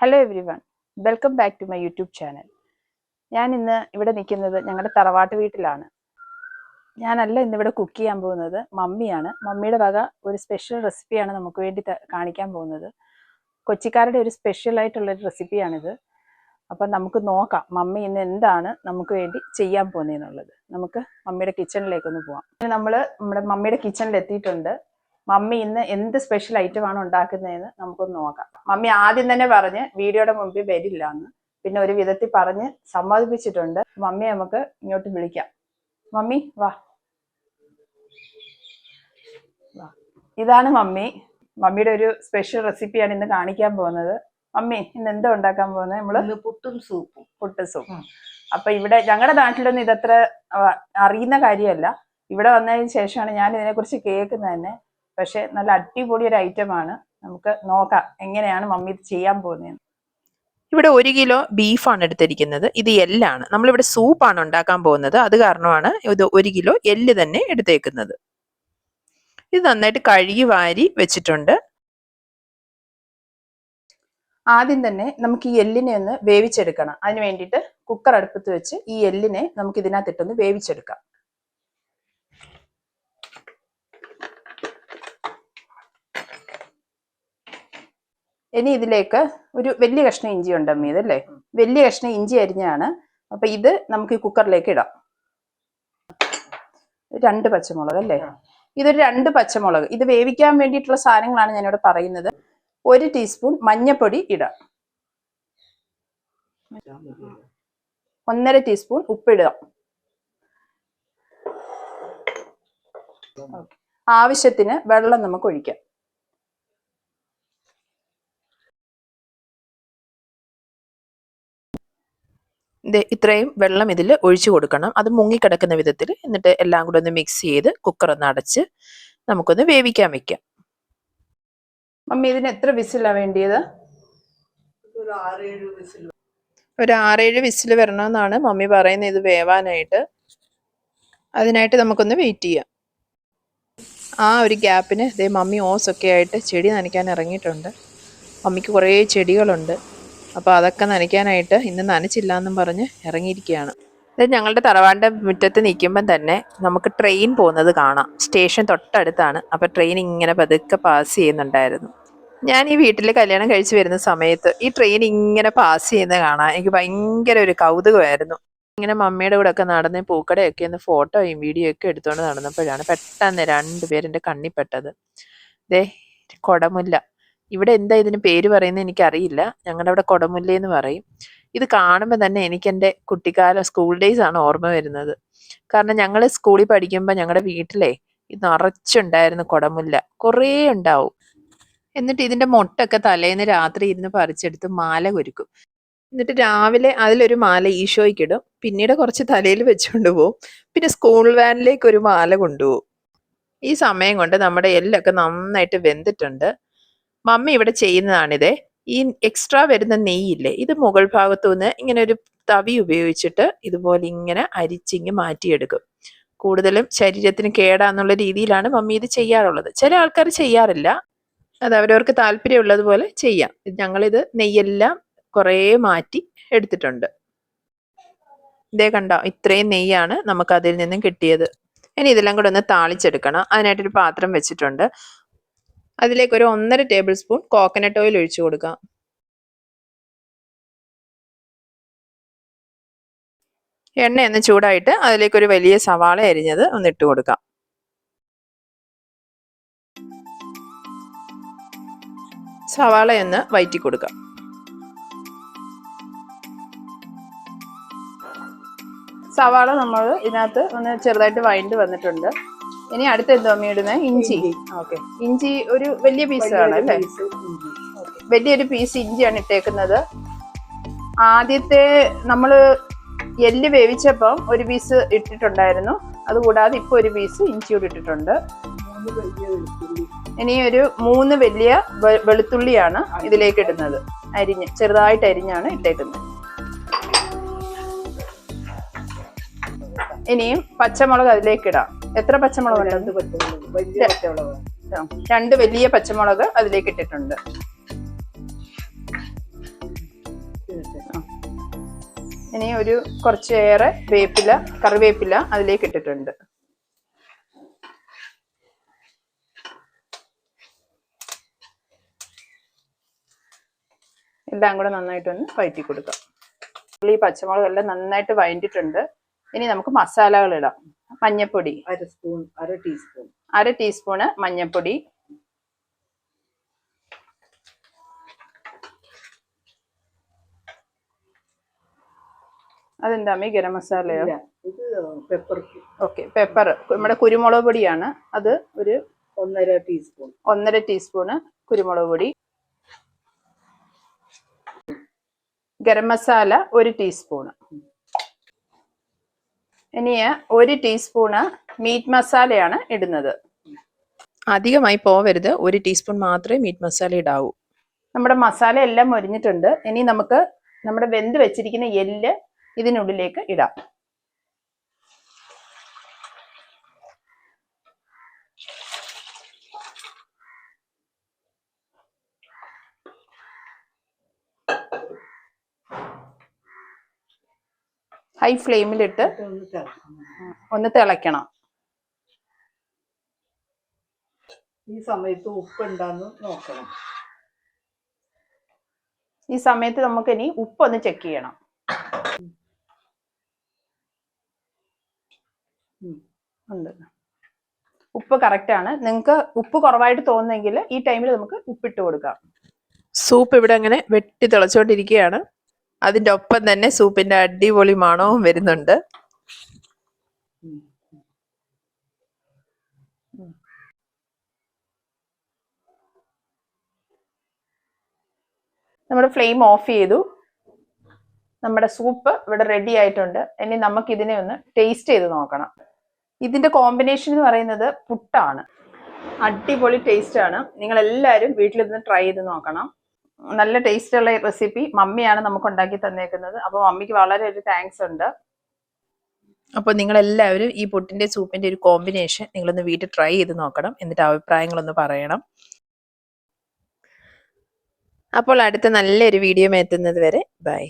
Hello everyone welcome back to my YouTube channel ഞാൻ ഇന്ന് ഇവിടെ നിൽക്കുന്നത് ഞങ്ങളുടെ തറവാട്ട് വീട്ടിലാണ്. ഞാനല്ല ഇന്നിവിടെ കുക്ക് ചെയ്യാൻ പോകുന്നത് മമ്മിയാണ്. മമ്മിയുടെ വക ഒരു സ്പെഷ്യൽ റെസിപ്പിയാണ് നമുക്ക് വേണ്ടി കാണിക്കാൻ പോകുന്നത്. കൊച്ചിക്കാരുടെ ഒരു സ്പെഷ്യൽ ആയിട്ടുള്ള ഒരു റെസിപ്പിയാണിത് അപ്പം നമുക്ക് നോക്കാം മമ്മി ഇന്ന് എന്താണ് നമുക്ക് വേണ്ടി ചെയ്യാൻ പോകുന്നതെന്നുള്ളത്. നമുക്ക് മമ്മിയുടെ കിച്ചണിലേക്കൊന്ന് പോവാം. നമ്മൾ നമ്മുടെ മമ്മിയുടെ കിച്ചണിൽ എത്തിയിട്ടുണ്ട്. മമ്മി ഇന്ന് എന്ത് സ്പെഷ്യൽ ഐറ്റം ആണ് ഉണ്ടാക്കുന്നതെന്ന് നമുക്കൊന്ന് നോക്കാം. മമ്മി ആദ്യം തന്നെ പറഞ്ഞ് വീഡിയോയുടെ മുമ്പിൽ വരില്ല എന്ന്. പിന്നെ ഒരു വിധത്തിൽ പറഞ്ഞ് സമ്മതിപ്പിച്ചിട്ടുണ്ട്. മമ്മി നമുക്ക് ഇങ്ങോട്ട് വിളിക്കാം. മമ്മി വാ. വാ. ഇതാണ് മമ്മി. മമ്മിയുടെ ഒരു സ്പെഷ്യൽ റെസിപ്പിയാണ് ഇന്ന് കാണിക്കാൻ പോകുന്നത്. മമ്മി ഇന്ന് എന്താ ഉണ്ടാക്കാൻ പോകുന്നത് നമ്മൾ? പുട്ടും സൂപ്പും. പുട്ട് സൂപ്പ്. അപ്പൊ ഇവിടെ ഞങ്ങളുടെ നാട്ടിലൊന്നും ഇതത്ര അറിയുന്ന കാര്യമല്ല. ഇവിടെ വന്നതിന് ശേഷമാണ് ഞാൻ ഇതിനെക്കുറിച്ച് കേൾക്കുന്നത് തന്നെ പക്ഷെ നല്ല അടിപൊളി ഒരു ഐറ്റം ആണ്. നമുക്ക് നോക്കാം എങ്ങനെയാണ് മമ്മി ഇത് ചെയ്യാൻ പോകുന്നത് ഇവിടെ ഒരു കിലോ ബീഫാണ് എടുത്തിരിക്കുന്നത്. ഇത് എല്ലാണ് നമ്മളിവിടെ സൂപ്പാണ് ഉണ്ടാക്കാൻ പോകുന്നത്. അത് കാരണമാണ് ഇത് ഒരു കിലോ എല്ല് തന്നെ എടുത്തേക്കുന്നത്. ഇത് നന്നായിട്ട് കഴുകി വാരി വെച്ചിട്ടുണ്ട്. ആദ്യം തന്നെ നമുക്ക് ഈ എല്ലിനെ ഒന്ന് വേവിച്ചെടുക്കണം. അതിന് വേണ്ടിയിട്ട് കുക്കർ അടുപ്പത്ത് വെച്ച് ഈ എല്ലിനെ നമുക്ക് ഇതിനകത്തിട്ടൊന്ന് വേവിച്ചെടുക്കാം. ഇനി ഇതിലേക്ക് ഒരു വലിയ കഷ്ണ ഇഞ്ചി ഉണ്ട് അമ്മ ഇതല്ലേ? വലിയ കഷ്ണ ഇഞ്ചി അരിഞ്ഞാണ്. അപ്പൊ ഇത് നമുക്ക് ഈ കുക്കറിലേക്ക് ഇടാം. രണ്ട് പച്ചമുളക് അല്ലേ? ഇതൊരു രണ്ട് പച്ചമുളക്. ഇത് വേവിക്കാൻ വേണ്ടിയിട്ടുള്ള സാധനങ്ങളാണ് ഞാനിവിടെ പറയുന്നത്. ഒരു ടീസ്പൂൺ മഞ്ഞപ്പൊടി ഇടാം. ഒന്നര ടീസ്പൂൺ Okay. ആവശ്യത്തിന് വെള്ളം നമുക്ക് ഒഴിക്കാം. ഇത്രയും വെള്ളം ഇതിൽ ഒഴിച്ചു കൊടുക്കണം. അത് മുങ്ങിക്കിടക്കുന്ന വിധത്തിൽ എന്നിട്ട് എല്ലാം കൂടെ ഒന്ന് മിക്സ് ചെയ്ത് കുക്കർ ഒന്ന് അടച്ച് നമുക്കൊന്ന് വേവിക്കാൻ വെക്കാം. മമ്മി ഇതിന് എത്ര വിസിലാണ് വേണ്ടിയത്? ഒരു ആറേഴ് വിസിൽ. ഒരു ആറേഴ് വിസിൽ വരണമെന്നാണ് മമ്മി പറയുന്നത് ഇത് വേവാനായിട്ട്. അതിനായിട്ട് നമുക്കൊന്ന് വെയിറ്റ് ചെയ്യാം. ആ ഒരു ഗ്യാപ്പിന് ഇതേ മമ്മി ഓസൊക്കെ ആയിട്ട് ചെടി നനയ്ക്കാൻ ഇറങ്ങിയിട്ടുണ്ട്. മമ്മിക്ക് കുറേ ചെടികളുണ്ട്. അപ്പോൾ അതൊക്കെ നനയ്ക്കാനായിട്ട് ഇന്ന് നനച്ചില്ല എന്നും പറഞ്ഞ് ഇറങ്ങിയിരിക്കുകയാണ്. ഇത് ഞങ്ങളുടെ തറവാടിന്റെ മുറ്റത്ത് നിൽക്കുമ്പം തന്നെ നമുക്ക് ട്രെയിൻ പോകുന്നത് കാണാം. സ്റ്റേഷൻ തൊട്ടടുത്താണ്. അപ്പോൾ ട്രെയിൻ ഇങ്ങനെ പതുക്കെ പാസ് ചെയ്യുന്നുണ്ടായിരുന്നു. ഞാൻ ഈ വീട്ടിൽ കല്യാണം കഴിച്ചു വരുന്ന സമയത്ത് ഈ ട്രെയിൻ ഇങ്ങനെ പാസ് ചെയ്യുന്നത് കാണാൻ എനിക്ക് ഭയങ്കര ഒരു കൗതുകമായിരുന്നു. ഇങ്ങനെ മമ്മിയുടെ കൂടെ ഒക്കെ നടന്ന് പൂക്കടയൊക്കെ ഒന്ന് ഫോട്ടോയും വീഡിയോ ഒക്കെ എടുത്തുകൊണ്ട് നടന്നപ്പോഴാണ് പെട്ടെന്ന് രണ്ടുപേരെ കണ്ണിപ്പെട്ടത് ദേ കൊടമുല്ല. ഇവിടെ എന്താ ഇതിന് പേര് പറയുന്നത് എനിക്കറിയില്ല. ഞങ്ങളുടെ അവിടെ കൊടമുല്ല എന്ന് പറയും. ഇത് കാണുമ്പോൾ തന്നെ എനിക്ക് എന്റെ കുട്ടിക്കാലം സ്കൂൾ ഡേയ്സ് ആണ് ഓർമ്മ വരുന്നത്. കാരണം ഞങ്ങൾ സ്കൂളിൽ പഠിക്കുമ്പോൾ ഞങ്ങളുടെ വീട്ടിലെ ഇത് നിറച്ചുണ്ടായിരുന്നു കൊടമുല്ല കുറേ ഉണ്ടാവും. എന്നിട്ട് ഇതിന്റെ മുട്ടൊക്കെ തലേന്ന് രാത്രി ഇരുന്ന് പറിച്ചെടുത്ത് മാല കുരുക്കും. എന്നിട്ട് രാവിലെ അതിലൊരു മാല ഈശോയ്ക്കിടും പിന്നീട് കുറച്ച് തലയിൽ വെച്ചുകൊണ്ട് പോവും. പിന്നെ സ്കൂൾ വാനിലേക്ക് ഒരു മാല കൊണ്ടുപോകും ഈ സമയം കൊണ്ട് നമ്മുടെ എല്ലൊക്കെ നന്നായിട്ട് വെന്തിട്ടുണ്ട്. മമ്മി ഇവിടെ ചെയ്യുന്നതാണിത്. ഈ എക്സ്ട്രാ വരുന്ന നെയ്യില്ലേ ഇത് മുകൾ ഭാഗത്തു നിന്ന് ഇങ്ങനെ ഒരു തവി ഉപയോഗിച്ചിട്ട് ഇതുപോലെ ഇങ്ങനെ അരിച്ചിങ്ങ് മാറ്റിയെടുക്കും. കൂടുതലും ശരീരത്തിന് കേടാന്നുള്ള രീതിയിലാണ് മമ്മി ഇത് ചെയ്യാറുള്ളത്. ചില ആൾക്കാർ ചെയ്യാറില്ല. അത് അവരവർക്ക് താല്പര്യമുള്ളതുപോലെ ചെയ്യാം. ഞങ്ങളിത് നെയ്യെല്ലാം കുറേ മാറ്റി എടുത്തിട്ടുണ്ട്. ഇതേ കണ്ടോ? ഇത്രയും നെയ്യാണ് നമുക്ക് അതിൽ നിന്നും കിട്ടിയത്. ഇനി ഇതെല്ലാം കൂടെ ഒന്ന് താളിച്ചെടുക്കണം. അതിനായിട്ടൊരു പാത്രം വെച്ചിട്ടുണ്ട്. അതിലേക്ക് ഒരു ഒന്നര ടേബിൾ സ്പൂൺ കോക്കനട്ട് ഓയിൽ ഒഴിച്ചു കൊടുക്കുക എണ്ണ ഒന്ന് ചൂടായിട്ട് അതിലേക്ക് ഒരു വലിയ സവാള അരിഞ്ഞത് ഒന്ന് ഇട്ട് കൊടുക്കാം. സവാള ഒന്ന് വയറ്റി കൊടുക്കാം. സവാള നമ്മൾ ഇതിനകത്ത് ഒന്ന് ചെറുതായിട്ട് വഴണ്ട് വന്നിട്ടുണ്ട്. ഇനി അടുത്ത എന്തോ അമ്മ ഇടുന്നത് ഇഞ്ചി. ഓക്കെ. ഇഞ്ചി ഒരു വലിയ പീസാണ് അല്ലേ? വലിയൊരു പീസ് ഇഞ്ചിയാണ് ഇട്ടേക്കുന്നത്. ആദ്യത്തെ നമ്മൾ എല്ല് വേവിച്ചപ്പം ഒരു പീസ് ഇട്ടിട്ടുണ്ടായിരുന്നു. അതുകൂടാതെ ഇപ്പോൾ ഒരു പീസ് ഇഞ്ചി കൂടി ഇട്ടിട്ടുണ്ട് ഇനി ഒരു മൂന്ന് വലിയ വെളുത്തുള്ളിയാണ് ഇതിലേക്ക് ഇടുന്നത്. അരിഞ്ഞ് ചെറുതായിട്ട് അരിഞ്ഞാണ് ഇട്ടേക്കുന്നത്. ഇനിയും പച്ചമുളക് അതിലേക്ക് ഇടാം. എത്ര പച്ചമുളക് രണ്ട് പച്ചമുളക്. വലിയ പച്ചമുളക്. രണ്ട് വലിയ പച്ചമുളക് അതിലേക്ക് ഇട്ടിട്ടുണ്ട്. ഇനി ഒരു കുറച്ചേറെ വേപ്പില കറിവേപ്പില അതിലേക്ക് ഇട്ടിട്ടുണ്ട്. എല്ലാം കൂടെ നന്നായിട്ടൊന്ന് വഴറ്റി കൊടുക്കാം. ഈ പച്ചമുളകെല്ലാം നന്നായിട്ട് വയണ്ടിട്ടുണ്ട് ഇനി നമുക്ക് മസാലകൾ ഇടാം മഞ്ഞപ്പൊടി. അര സ്പൂൺ അര ടീസ്പൂൺ. അര ടീസ്പൂണ് മഞ്ഞപ്പൊടി. അതെന്താ അമ്മി ഗരം മസാലയോ? ഇത് പെപ്പർ ഓക്കെ പെപ്പർ നമ്മുടെ കുരുമുളക് പൊടിയാണ്. അത് ഒരു ഒന്നര ടീസ്പൂൺ. ഒന്നര ടീസ്പൂണ് കുരുമുളക് പൊടി. ഗരം മസാല ഒരു ടീസ്പൂണ്. ഇനി ഒരു ടീസ്പൂണ് മീറ്റ് മസാലയാണ് ഇടുന്നത്. അധികമായി പോവരുത്. ഒരു ടീസ്പൂൺ മാത്രമേ മീറ്റ് മസാല ഇടാവൂ. നമ്മുടെ മസാല എല്ലാം മൊരിഞ്ഞിട്ടുണ്ട്. ഇനി നമുക്ക് നമ്മുടെ വെന്ത് വെച്ചിരിക്കുന്ന എല്ല് ഇതിനുള്ളിലേക്ക് ഇടാം. ഹൈ ഫ്ലെയിമിലിട്ട് ഒന്ന് തിളയ്ക്കണം. ഈ സമയത്ത് ഉപ്പ് ഉണ്ടാന്ന് നോക്കണം. ഈ സമയത്ത് നമുക്ക് ഇനി ഉപ്പൊന്ന് ചെക്ക് ചെയ്യണം. ഉം. ഉണ്ട്. ഉപ്പ് കറക്റ്റ് ആണ്. നിങ്ങൾക്ക് ഉപ്പ് കുറവായിട്ട് തോന്നുന്നെങ്കിൽ ഈ ടൈമിൽ നമുക്ക് ഉപ്പിട്ട് കൊടുക്കാം. സൂപ്പ് ഇവിടെ അങ്ങനെ വെട്ടി തിളച്ചോണ്ടിരിക്കുകയാണ്. അതിന്റെ ഒപ്പം തന്നെ സൂപ്പിന്റെ അടിപൊളി മണവും വരുന്നുണ്ട്. നമ്മുടെ ഫ്ലെയിം ഓഫ് ചെയ്തു. നമ്മുടെ സൂപ്പ് ഇവിടെ റെഡി ആയിട്ടുണ്ട്. ഇനി നമുക്ക് ഇതിനെ ഒന്ന് ടേസ്റ്റ് ചെയ്ത് നോക്കണം. ഇതിന്റെ കോമ്പിനേഷൻ എന്ന് പറയുന്നത് പുട്ടാണ്. അടിപൊളി ടേസ്റ്റ് ആണ്. നിങ്ങൾ എല്ലാവരും വീട്ടിലിരുന്ന് ട്രൈ ചെയ്ത് നോക്കണം. നല്ല ടേസ്റ്റ് ഉള്ള റെസിപ്പി മമ്മിയാണ് നമുക്ക് ഉണ്ടാക്കി തന്നേക്കുന്നത്. അപ്പോൾ മമ്മിക്ക് വളരെ ഒരു താങ്ക്സ് ഉണ്ട്. അപ്പോൾ നിങ്ങൾ എല്ലാവരും ഈ പുട്ടിന്റെ സൂപ്പിന്റെ ഒരു കോമ്പിനേഷൻ നിങ്ങളൊന്ന് വീട്ടിൽ ട്രൈ ചെയ്ത് നോക്കണം. എന്നിട്ട് അഭിപ്രായങ്ങളൊന്ന് പറയണം. അപ്പോൾ അടുത്ത നല്ലൊരു വീഡിയോ എത്തുന്നത് വരെ ബൈ